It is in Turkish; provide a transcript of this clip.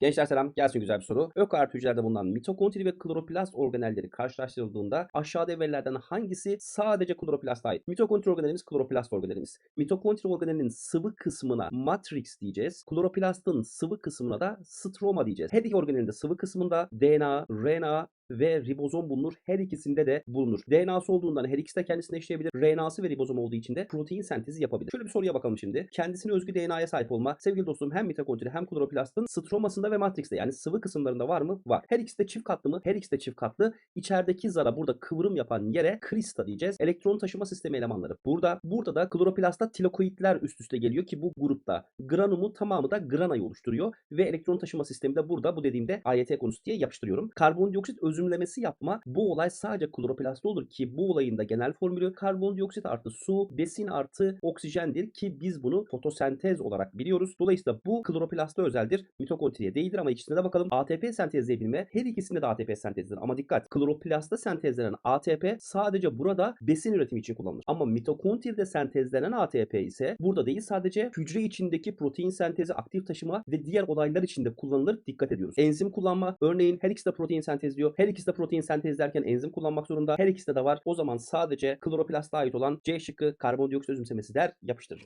Gençler selam. Gelsin güzel bir soru. Ökaryot hücrelerde bulunan mitokondri ve kloroplast organelleri karşılaştırıldığında aşağıdaki verilerden hangisi sadece kloroplasta ait? Mitokondri organelimiz kloroplast organelimiz. Mitokondri organelinin sıvı kısmına matrix diyeceğiz. Kloroplastın sıvı kısmına da stroma diyeceğiz. Her iki organelin de sıvı kısmında DNA, RNA ve ribozom bulunur. Her ikisinde de bulunur. DNA'sı olduğundan her ikisi de kendisine eşleyebilir. RNA'sı ve ribozom olduğu için de protein sentezi yapabilir. Şöyle bir soruya bakalım şimdi. Kendisine özgü DNA'ya sahip olma. Sevgili dostum hem mitokondri hem kloroplastın stromasında ve matrixte yani sıvı kısımlarında var mı? Var. Her ikisi de çift katlı mı? Her ikisi de çift katlı. İçerideki zara burada kıvrım yapan yere krista diyeceğiz. Elektron taşıma sistemi elemanları. Burada burada da kloroplastta tilakoidler üst üste geliyor ki bu grupta granumu tamamı da granayı oluşturuyor ve elektron taşıma sistemi de burada bu dediğimde AYT konusu diye yapıştırıyorum. Karbondioksit özümlemesi yapma bu olay sadece kloroplastta olur ki bu olayın da genel formülü karbondioksit artı su besin artı oksijendir ki biz bunu fotosentez olarak biliyoruz. Dolayısıyla bu kloroplasta özeldir. Mitokondriye değildir ama ikisine de bakalım. ATP sentezleyebilme her ikisinde de ATP sentezlenir ama dikkat kloroplastta sentezlenen ATP sadece burada besin üretimi için kullanılır. Ama mitokondride sentezlenen ATP ise burada değil sadece hücre içindeki protein sentezi, aktif taşıma ve diğer olaylar içinde kullanılır. Dikkat ediyoruz. Enzim kullanma örneğin her ikisi de protein sentezliyor. Her ikisi de protein sentezlerken enzim kullanmak zorunda. Her ikisi de var. O zaman sadece kloroplasta ait olan C şıkkı karbondioksit özümsemesi der yapıştırır.